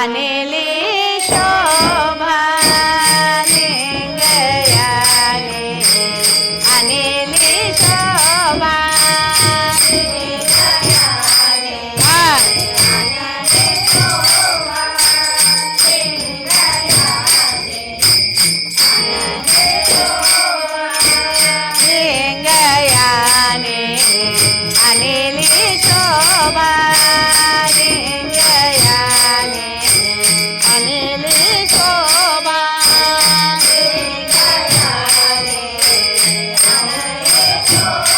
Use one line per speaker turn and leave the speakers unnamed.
জ্ঞানেলে শোভালে Gaya Hare